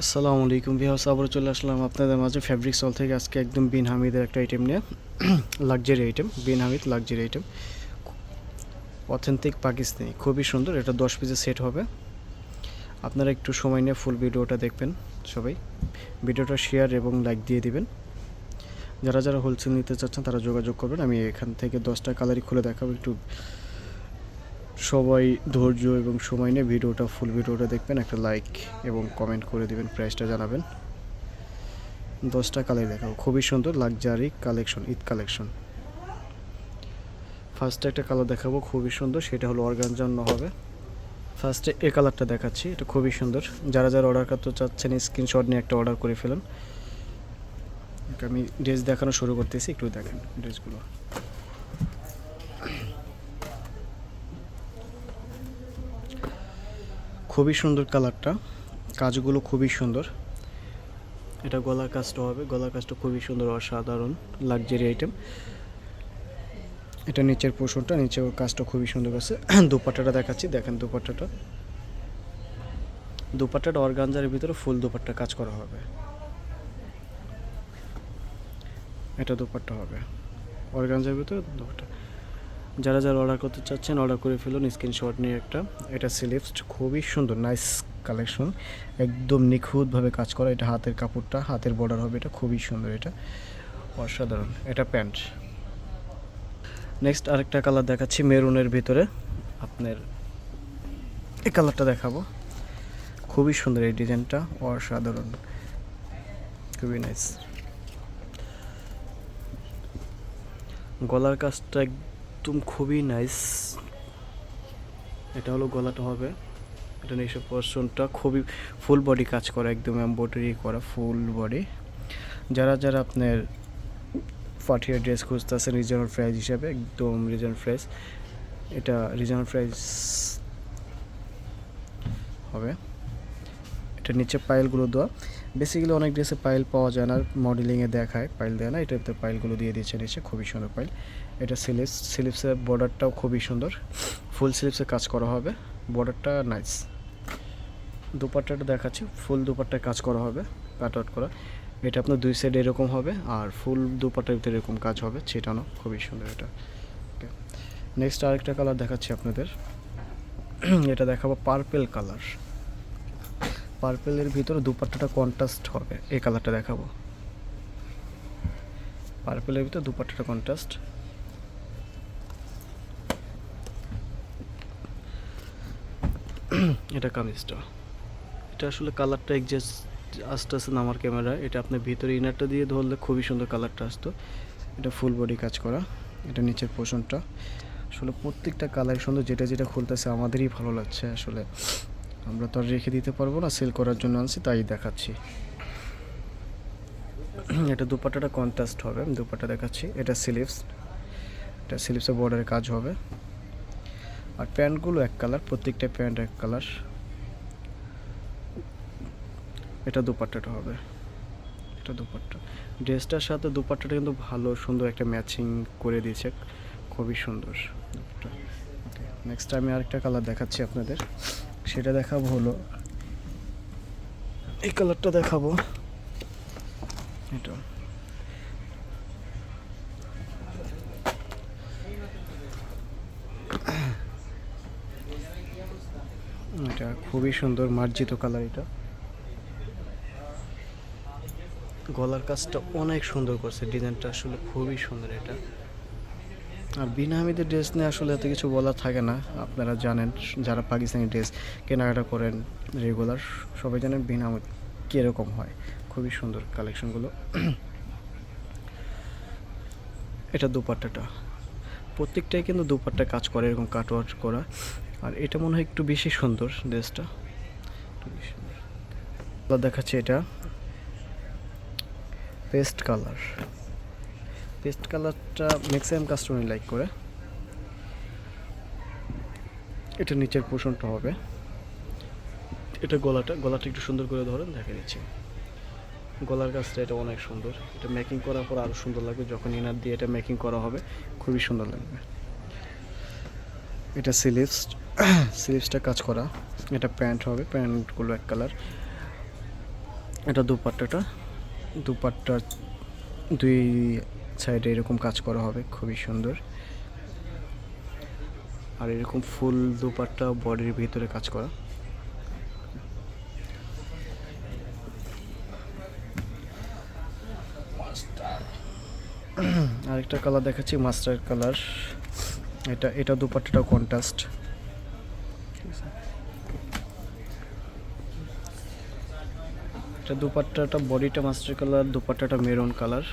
আসসালামু আলাইকুম বিহাস আবার চলে আসলাম আপনাদের মাঝে ফ্যাব্রিক সল থেকে। আজকে একদম বিন হামিদের একটা আইটেম নিয়ে। Luxury item Bin Hamid luxury item authentic Pakistani খুবই সুন্দর, এটা দশ পিসের সেট হবে। আপনারা একটু সময় নিয়ে ফুল ভিডিওটা দেখবেন সবাই। ভিডিওটা শেয়ার এবং লাইক দিয়ে দিবেন। যারা যারা হোলসেল নিতে চাচ্ছেন, তারা যোগাযোগ করবেন। আমি এখান থেকে দশটা কালারই খুলে দেখাবো, একটু সবাই ধৈর্য এবং সময় নিয়ে ভিডিওটা ফুল ভিডিওটা দেখবেন, একটা লাইক এবং কমেন্ট করে দিবেন প্রাইসটা জানাবেন। দশটা কালার দেখাবো। খুবই সুন্দর লাক্সারি কালেকশন ঈদ কালেকশন ফার্স্টে একটা কালার দেখাবো, খুবই সুন্দর, সেটা হলো অর্গান জন্য হবে। ফার্স্টে এ কালারটা দেখাচ্ছি, এটা খুবই সুন্দর। যারা যারা অর্ডার করতে চাচ্ছেন স্ক্রিনশট নিয়ে একটা অর্ডার করে ফেলুন। আমি ড্রেস দেখানো শুরু করতেছি, একটু দেখেন ড্রেসগুলো খুবই সুন্দর কালারটা। কাজগুলো খুবই সুন্দর। এটা গলার কাজটা হবে। গলার কাজটা খুবই সুন্দর, অসাধারণ লাক্সারি আইটেম এটা নিচের পোষণটা নিচের কাজটা খুবই সুন্দর আছে দুপাট্টাটা দেখাচ্ছি। দেখেন দুপাট্টাটা। দুপাট্টাটা অর্গানজারের ভিতরে ফুল দুপাট্টা কাজ করা হবে। এটা দুপাট্টা হবে। অর্গানজার ভিতরে দুপাট্টা। যারা যারা অর্ডার করতে চাচ্ছেন অর্ডার করে ফেলুন স্ক্রিনশট নিয়ে একটা। এটা সিলিপস খুবই সুন্দর নাইস কালেকশন একদম নিখুঁতভাবে কাজ করা, এটা হাতের কাপড়টা, হাতের বর্ডার হবে, এটা খুবই সুন্দর এটা। অসাধারণ, এটা প্যান্ট। নেক্সট আরেকটা কালার দেখাচ্ছি মেরুনের ভিতরে। আপনার এই কালারটা দেখাবো। খুবই সুন্দর এই ডিজাইনটা, অসাধারণ। খুবই নাইস গলার কাজটা একদম খুবই নাইস এটা হলো গলাটা হবে। এটা নিচে পোর্শনটা খুবই ফুল বডি কাজ করা, একদম এমব্রয়ডারি করা ফুল বডি যারা যারা আপনার ফাটিয়া ড্রেস খুঁজতেছেন রিজনাল প্রাইস হিসাবে, একদম রিজনাল প্রাইস এটা রিজনাল প্রাইস হবে। এটা নিচে পাইলগুলো দেওয়া। বেসিক্যালি অনেক ড্রেসে পাইল পাওয়া যায় না মডেলিংয়ে দেখায় পাইল দেয় না এটাতে পাইলগুলো দিয়ে দিয়েছে নিচে, খুবই সুন্দর পাইল এটা স্লিপস স্লিপসের বর্ডারটাও খুবই সুন্দর। ফুল স্লিপসে কাজ করা হবে বর্ডারটা নাইস দুপাট্টাটা দেখাচ্ছি ফুল দুপাট্টায় কাজ করা হবে কাট আউট করা। এটা আপনার দুই সাইড এরকম হবে, আর ফুল দুপাট্টার ভিতরে এরকম কাজ হবে, ছেটানো, খুবই সুন্দর এটা। নেক্সট আরেকটা কালার দেখাচ্ছি আপনাদের। এটা দেখাবো পার্পেল কালার পার্পেলের ভিতরে দুপাট্টাটা কন্ট্রাস্ট হবে। এই কালারটা দেখাবো। পার্পেলের ভিতরে দুপাট্টাটা কন্ট্রাস্ট এটা কামিজটা। এটা আসলে কালারটা এক্সাস্ট আস্তে আস্তে আমার ক্যামেরা এটা আপনার ভিতরে ইনারটা দিয়ে ধরলে খুবই সুন্দর কালারটা আসতো। এটা ফুল বডি কাজ করা। এটা নিচের পোষণটা আসলে প্রত্যেকটা কালার সুন্দর যেটা যেটা খুলতেছে আমাদেরই ভালো লাগছে আসলে। আমরা তো আর রেখে দিতে পারব না সেল করার জন্য আনছি, তাই দেখাচ্ছি। এটা দুপাট্টাটা কন্ট্রাস্ট হবে, আমি দুপাট্টা দেখাচ্ছি। এটা স্লিভস এটা স্লিভসের বর্ডারে কাজ হবে। আর প্যান্টগুলো এক কালার প্রত্যেকটা প্যান্ট এক কালার এটা দুপাট্টাটা হবে। এটা দুপাট্টা। ড্রেসটার সাথে দুপাট্টাটা কিন্তু ভালো, সুন্দর একটা ম্যাচিং করে দিয়েছে। খুবই সুন্দর দুপাট্টা। নেক্সট আমি আরেকটা কালার দেখাচ্ছি আপনাদের। সেটা দেখাবো হলো। এই কালারটা দেখাবো। এটা। এটা খুবই সুন্দর মার্জিত কালার এটা। গলার কাজটা অনেক সুন্দর করছে, ডিজাইনটা আসলে খুবই সুন্দর এটা। আর বিনা হামিদের ড্রেস নিয়ে আসলে এত কিছু বলা থাকে না। আপনারা জানেন যারা পাকিস্তানি ড্রেস কেনাকাটা করেন রেগুলার সবাই জানেন বিনা হামিদ কীরকম হয়। খুবই সুন্দর কালেকশনগুলো এটা দুপাট্টাটা। প্রত্যেকটাই কিন্তু দুপাট্টা কাজ করে, এরকম কাটওয়ার্ক করা। আর এটা মনে হয় একটু বেশি সুন্দর ড্রেসটা দেখাচ্ছে এটা। পেস্ট কালার পেস্ট কালারটা ম্যাক্সিমাম কাস্টমার লাইক করে। এটা নিচের পোষণটা হবে। এটা গলাটা গলাটা একটু সুন্দর করে ধরেন দেখে নিচ্ছি। গলার কাজটা এটা অনেক সুন্দর। এটা মেকিং করার পর আরও সুন্দর লাগবে যখন ইনার দিয়ে এটা মেকিং করা হবে খুবই সুন্দর লাগবে। এটা স্লিভস স্লিভসটা কাজ করা। এটা প্যান্ট হবে প্যান্টগুলো এক কালার। এটা দুপাট্টাটা। দুপাট্টা দুই সাইডে এরকম কাজ করা হবে, খুবই সুন্দর। আর এরকম ফুল দুপাট্টা বডির ভিতরে কাজ করা। আরেকটা কালার দেখাচ্ছি, মাস্টার কালার। এটা এটা দুপাট্টাটাও কন্ট্রাস্ট। এটা দুপাট্টাটা বডিটা মাস্টার কালার, দুপাট্টাটা মেরুন কালার।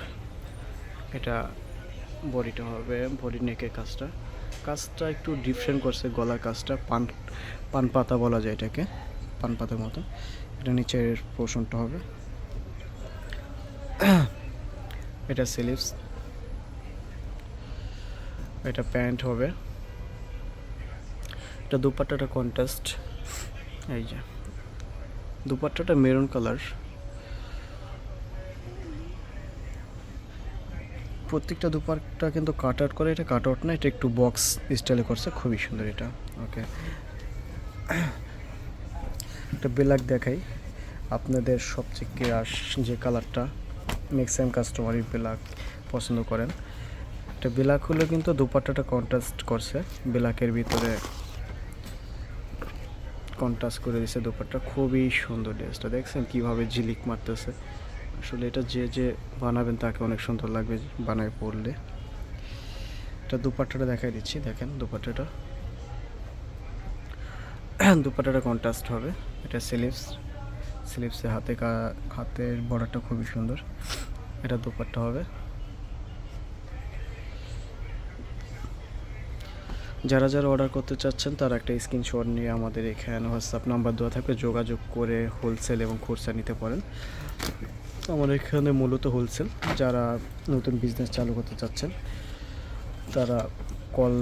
এটা বডিটা হবে বডি নেকের কাজটা। কাজটা একটু ডিফারেন্ট করছে, গলার কাজটা, পান পান পাতা বলা যায় এটাকে, পান পাতার মতো। এটা নিচের পোর্শনটা হবে। এটা স্লিভস এটা প্যান্ট হবে। এটা দুপাট্টাটা কন্ট্রাস্ট এই যে। দুপাট্টাটা মেরুন কালার প্রত্যেকটা দুপাট্টা কিন্তু কাট আউট করে, এটা কাট আউট না, এটা একটু বক্স স্টাইলে করছে, খুবই সুন্দর এটা ওকে একটা ব্ল্যাক দেখাই, আপনাদের সবচেয়ে কেয়াস যে কালারটা ম্যাক্সিমাম কাস্টমারই ব্ল্যাক পছন্দ করেন। এটা ব্ল্যাক হলেও কিন্তু দুপাট্টাটা কন্ট্রাস্ট করছে ব্ল্যাকের ভিতরে কন্ট্রাস্ট করে দিয়েছে দুপাট্টা, খুবই সুন্দর ড্রেসটা দেখছেন কীভাবে ঝিলিক মারতেছে। আসলে এটা যে যে বানাবেন তাকে অনেক সুন্দর লাগবে বানায় পড়লে। এটা দুপাট্টাটা দেখাই দিচ্ছি, দেখেন দুপাট্টাটা। দুপাট্টাটা কন্ট্রাস্ট হবে, এটা স্লিভস স্লিভসে হাতে হাতের বর্ডারটা খুবই সুন্দর। এটা দুপাট্টা হবে। যারা যারা অর্ডার করতে চাচ্ছেন, তারা একটা স্ক্রিনশট নিয়ে আমাদের এখানে হোয়াটসঅ্যাপ নাম্বার দেওয়া থাকবে। যোগাযোগ করে হোলসেল এবং খুচরা নিতে পারেন। আমার এখানে মূলত হোলসেল যারা নতুন বিজনেস চালু করতে চাচ্ছেন তারা কল